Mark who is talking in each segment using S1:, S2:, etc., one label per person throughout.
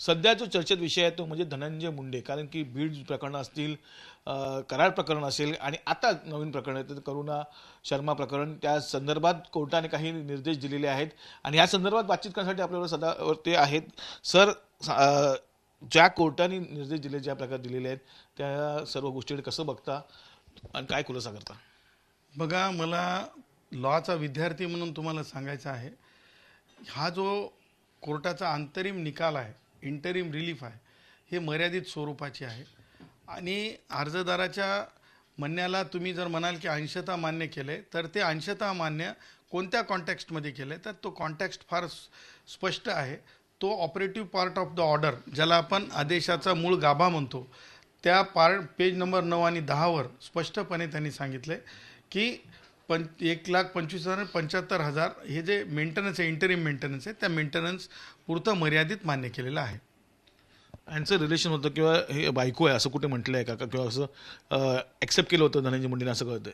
S1: सध्या जो चर्चेत विषय आहे तो म्हणजे धनंजय मुंडे कारण की बीड प्रकरणं असतील करार प्रकरण असेल आणि आता नवीन प्रकरण आहे तर करुणा शर्मा प्रकरण. त्या संदर्भात कोर्टाने काही निर्देश दिलेले आहेत आणि या संदर्भात बातचीत करण्यासाठी आपल्याला सदा ते आहेत. सर ज्या कोर्टाने निर्देश दिले ज्या प्रकार दिलेले आहेत त्या सर्व गोष्टीकडे कसं बघता आणि काय खुलासा करता?
S2: बघा मला लॉचा विद्यार्थी म्हणून तुम्हाला सांगायचं आहे हा जो कोर्टाचा अंतरिम निकाल आहे इंटरिम रिलीफ आहे. हे मर्यादित स्वरूपाचे आहे. आणि अर्जदाराच्या म्हणण्याला तुम्ही जर म्हणाल की अंशतः मान्य केले तर ते अंशतः मान्य कोणत्या कॉन्टॅक्स्टमध्ये केले तर तो कॉन्टॅक्स्ट फार स्पष्ट आहे. तो operative part of the order ज्याला आपण आदेशाचा मूळ गाभा म्हणतो त्या पार्ट पेज नंबर नऊ आणि दहावर स्पष्टपणे त्यांनी सांगितले की पं एक लाख पंचवीस हजार पंच्याहत्तर हजार हे जे मेंटेनन्स आहे इंटरिम मेंटेनन्स आहे त्या मेंटेनन्स पुरतं मर्यादित मान्य केलेलं आहे.
S1: यांचं रिलेशन होतं किंवा हे बायको आहे असं कुठे म्हटलं आहे का? का किंवा असं ॲक्सेप्ट केलं होतं धनंजय मुंडेने असं कळतंय?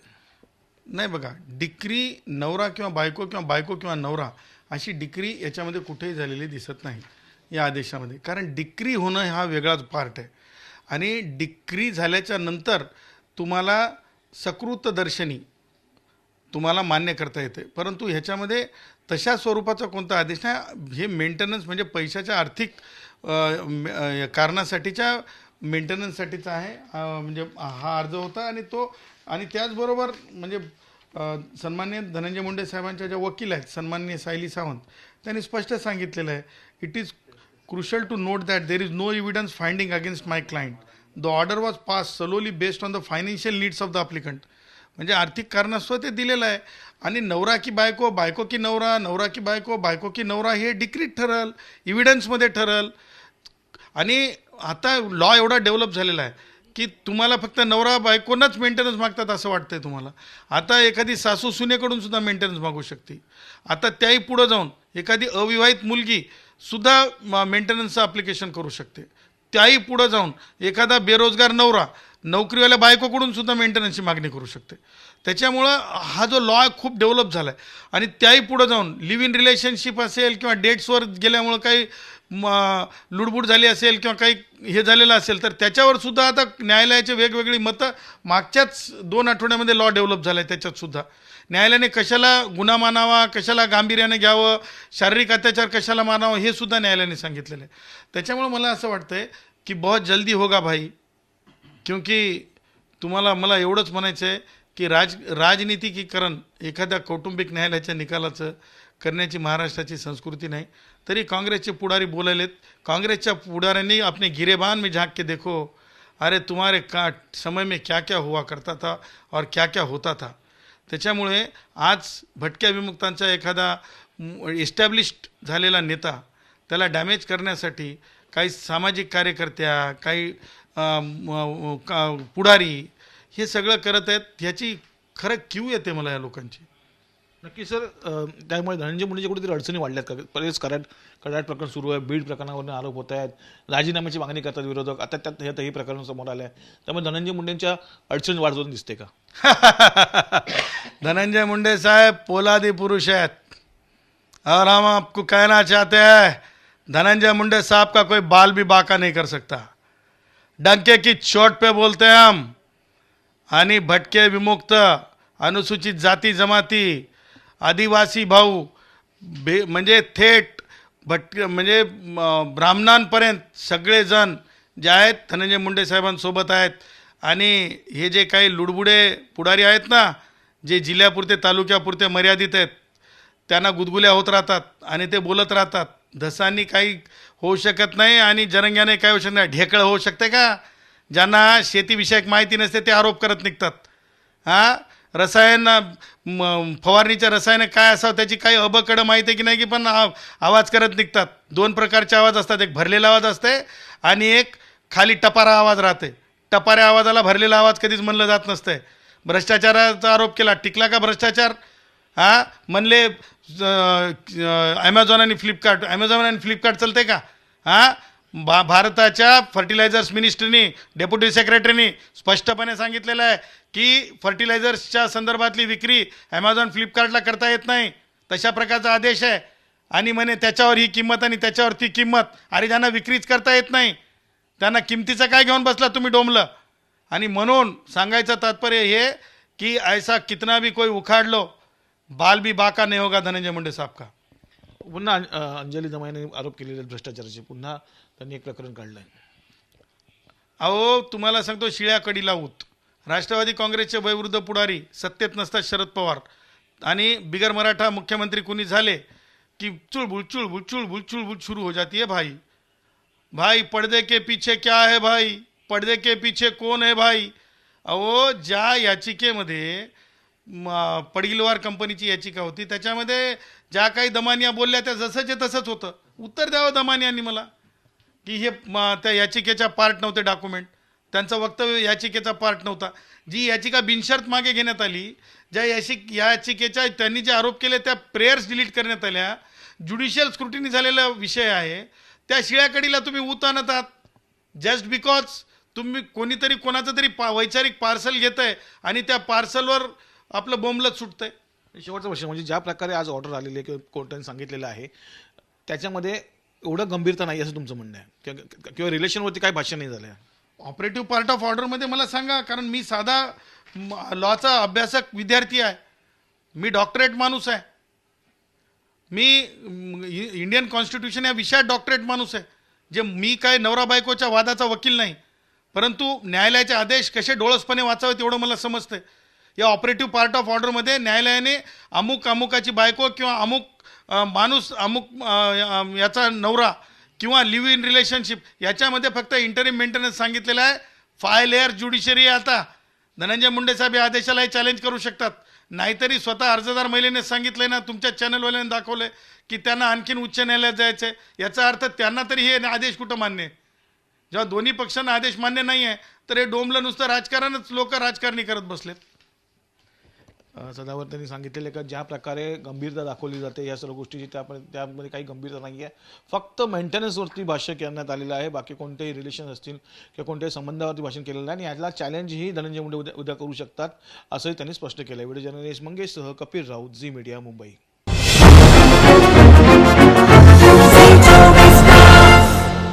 S2: नाही बघा डिक्री नवरा किंवा बायको किंवा बायको किंवा नवरा अशी डिक्री याच्यामध्ये कुठेही झालेली दिसत नाही या आदेशामध्ये. कारण डिक्री होणं हा वेगळाच पार्ट आहे. आणि डिक्री झाल्याच्यानंतर तुम्हाला सकृत दर्शनी तुम्हाला मान्य करता येते परंतु ह्याच्यामध्ये तशा स्वरूपाचा कोणता आदेश नाही. हे मेंटेनन्स म्हणजे पैशाच्या आर्थिक कारणासाठीच्या मेंटेनन्ससाठीचा आहे. म्हणजे हा अर्ज होता आणि तो आणि त्याचबरोबर म्हणजे सन्मान्य धनंजय मुंडे साहेबांच्या ज्या वकील आहेत सन्मान्य सायली सावंत त्यांनी स्पष्ट सांगितलेलं आहे. It is crucial to note that there is no evidence finding against my client the order was passed solely based on the financial needs of the applicant म्हणजे आर्थिक कारणास्तव ते दिलेलं आहे. आणि नवरा की बायको बायको की नवरा नवरा की बायको बायको की नवरा हे डिक्रीट ठरल इव्हिडन्समध्ये ठरल. आणि आता लॉ एवढा डेव्हलप झालेला आहे की तुम्हाला फक्त नवरा बायकोनंच मेंटेनन्स मागतात असं वाटतंय तुम्हाला. आता एखादी सासू सुनेकडून सुद्धा मेंटेनन्स मागू शकते. आता त्याही पुढं जाऊन एखादी अविवाहित मुलगी सुद्धा मेंटेनन्सचं ॲप्लिकेशन करू शकते. त्याही पुढं जाऊन एखादा बेरोजगार नवरा नोकरीवाल्या बायकोकडून सुद्धा मेंटेनन्सची मागणी करू शकते. त्याच्यामुळं हा जो लॉ खूप डेव्हलप झाला आहे आणि त्याही पुढं जाऊन लिव्ह इन रिलेशनशिप असेल किंवा डेट्सवर गेल्यामुळं काही म, लुडबुड झाली असेल किंवा काही हे झालेलं असेल तर त्याच्यावर सुद्धा आता न्यायालयाचे वेगवेगळी मतं मागच्याच दोन आठवड्यामध्ये लॉ डेव्हलप झाला आहे त्याच्यातसुद्धा न्यायालयाने कशाला गुन्हा मानावा कशाला गांभीर्याने घ्यावं शारीरिक अत्याचार कशाला मानावं हे सुद्धा न्यायालयाने सांगितलेलं आहे. त्याच्यामुळं मला असं वाटतं आहे की बहुत जल्दी होगा भाई. क्योंकि तुम्हाला मला एवढंच म्हणायचं आहे की राज राजनीतिकीकरण एखाद्या कौटुंबिक न्यायालयाच्या निकालाचं करण्याची महाराष्ट्राची संस्कृती नाही. तरी काँग्रेसचे पुढारी बोलायलेत. काँग्रेसच्या पुढाऱ्यांनी आपले गिरेबान में झांक के देखो. अरे तुम्हारे का समय में क्या क्या हुआ करता था और क्या क्या होता था? त्याच्यामुळे आज भटक्या विमुक्तांचा एखादा इस्टॅब्लिश्ड झालेला नेता त्याला डॅमेज करण्यासाठी काही सामाजिक कार्यकर्त्या काही का- पुढारी हे सगळं करत आहेत. ह्याची खरं क्यू येते मला या लोकांची?
S1: नक्की सर त्यामुळे धनंजय मुंडेच्या कुठेतरी अडचणी वाढल्यात का? बरेच कराड कराड प्रकरण सुरू आहे बीड प्रकरणावरून आरोप होत आहेत राजीनाम्याची मागणी करतात विरोधक आता त्यात ह्यात हे प्रकरण समोर आलं आहे त्यामुळे धनंजय मुंडेंच्या अडचणी वाढवून दिसते का?
S2: धनंजय मुंडे साहब पोलादी पुरुष आहेत. और हम आपको कहना चाहते हैं। धनंजय मुंडे साहब का कोई बाल भी बाका नहीं कर सकता। डंके की चोट पे बोलते हैं हम। आणि भटके विमुक्त अनुसूचित जाती जमाती आदिवासी भाऊ बे म्हणजे थेट भटके म्हणजे ब्राह्मणांपर्यंत सगळेजण जे आहेत धनंजय मुंडे साहेबांसोबत आहेत. आणि हे जे काही लुडबुडे पुढारी आहेत ना जे जिल्ह्यापुरते तालुक्यापुरते मर्यादित आहेत त्यांना गुदगुल्या होत राहतात आणि ते बोलत राहतात. धसांनी काही होऊ शकत नाही आणि जरंग्याने काय होऊ शकत नाही. ढेकळं होऊ शकते का? ज्यांना शेतीविषयक माहिती नसते ते आरोप करत निघतात. हां? रसायन म, फवारणीच्या रसायन काय असावं त्याची काही अबकडं माहिती आहे की नाही की पण आ- आवाज करत निघतात. दोन प्रकारचे आवाज असतात. एक भरलेला आवाज असते आणि एक खाली टपारा आवाज राहते. टपाऱ्या आवाजाला भरलेला आवाज कधीच म्हणलं जात नसतंय भ्रष्टाचाराचा आरोप केला. टिकला का भ्रष्टाचार? हां? म्हणले ॲमेझॉन आणि फ्लिपकार्ट ॲमेझॉन आणि फ्लिपकार्ट चालते का? हां? भा भारताच्या फर्टिलायझर्स मिनिस्ट्रीनी डेप्युटी सेक्रेटरीनी स्पष्टपणे सांगितलेलं आहे की फर्टिलायझर्सच्या संदर्भातली विक्री ॲमेझॉन फ्लिपकार्टला करता येत नाही. तशा प्रकारचा आदेश आहे. आणि म्हणे त्याच्यावर ही किंमत आणि त्याच्यावर ती किंमत अरे ज्यांना विक्रीच करता येत नाही. त्यांना किमतीचं काय घेऊन बसला तुम्ही डोमलं? आणि म्हणून सांगायचं तात्पर्य हे की ऐसा कितना भी कोई उखाडलो बाल भी बाका नाही होगा धनंजय मुंडे साहब का।
S1: पुन्हा अ, अंजली दमाईने आरोप केलेले आहेत भ्रष्टाचाराचे. पुन्हा त्यांनी एक प्रकरण काढलंय.
S2: अहो तुम्हाला सांगतो शिळ्या कडीला ऊत. राष्ट्रवादी काँग्रेसचे वयवृद्ध पुढारी सत्तेत नसतात शरद पवार. आणि बिगर मराठा मुख्यमंत्री कुणी झाले की चुळबुळ चुळबुळ चुळबुळ चुळबुळ सुरू हो जाती है भाई. भाई पर्दे के पीछे क्या है भाई? पर्दे के पीछे कोण है भाई? अहो ज्या याचिकेमध्ये पडगिलवार कंपनीची याचिका होती. त्याच्यामध्ये ज्या काही दमानिया बोलल्या त्या जसंचे तसंच होतं. उत्तर द्यावं दमानियांनी मला की हे त्या याचिकेच्या पार्ट नव्हते डॉक्युमेंट त्यांचं वक्तव्य याचिकेचा पार्ट नव्हता. जी याचिका बिनशर्त मागे घेण्यात आली ज्या याचिक याचिकेच्या त्यांनी जे आरोप केले त्या प्रेयर्स डिलीट करण्यात आल्या. ज्युडिशियल स्क्रुटिनी झालेला विषय आहे. त्या शिळ्याकडीला तुम्ही ऊत आणत आहात. जस्ट बिकॉज तुम्ही कोणीतरी कोणाचं तरी पा वैचारिक पार्सल घेत आहे आणि त्या पार्सलवर आपलं बोंबलत सुटतंय.
S1: शेवटचा प्रश्न म्हणजे ज्या प्रकारे आज ऑर्डर आलेली आहे किंवा कोर्टाने सांगितलेलं आहे त्याच्यामध्ये एवढं गंभीरता नाही असं तुमचं म्हणणं आहे? किंवा- किंवा रिलेशनवरती काय भाष्य नाही झालं
S2: ऑपरेटिव्ह पार्ट ऑफ ऑर्डरमध्ये मला सांगा कारण मी साधा लॉचा अभ्यासक विद्यार्थी आहे. मी डॉक्टरेट माणूस आहे. मी इंडियन कॉन्स्टिट्यूशन या विषयात डॉक्टरेट माणूस आहे. जे मी काय नवरा बायकोच्या वादाचा वकील नाही परंतु न्यायालयाचे आदेश कसे डोळसपणे वाचावे तेवढं मला समजतंय. या ऑपरेटिव्ह पार्ट ऑफ ऑर्डरमध्ये न्यायालयाने अमुक अमुकाची बायको किंवा अमुक माणूस अमुक याचा नवरा किंवा लिव्ह इन रिलेशनशिप याच्यामध्ये फक्त इंटरिम मेंटेनन्स सांगितलेलं आहे. फाय लेअर ज्युडिशरी आता. धनंजय मुंडे साहेब या आदेशालाही चॅलेंज करू शकतात. नाहीतरी स्वतः अर्जदार महिलेने सांगितले ना तुमच्या चॅनलवाल्याने दाखवले की त्यांना आणखीन उच्च न्यायालयात जायचंय. याचा अर्थ त्यांना तरी हे आदेश कुठं मान्य आहे? जेव्हा दोन्ही पक्षांना आदेश मान्य नाही आहे तर हे डोमलं नुसतं राजकारणच लोक राजकारणी करत बसलेत.
S1: सदावर त्यांनी सांगितलेलं का ज्या प्रकारे गंभीरता दाखवली जाते या सर्व गोष्टीची त्या त्यामध्ये काही गंभीरता नाही आहे फक्त मेंटेनन्सवरती भाष्य करण्यात आलेलं आहे. बाकी कोणतेही रिलेशन असतील किंवा कोणत्याही संबंधावरती भाषण केलेलं आहे आणि यातला चॅलेंजही धनंजय मुंडे उद्या उद्या करू शकतात असंही त्यांनी स्पष्ट केलं आहे व्हिडिओ जर्नलिस्ट मंगेशसह कपिल राऊत झी मीडिया मुंबई.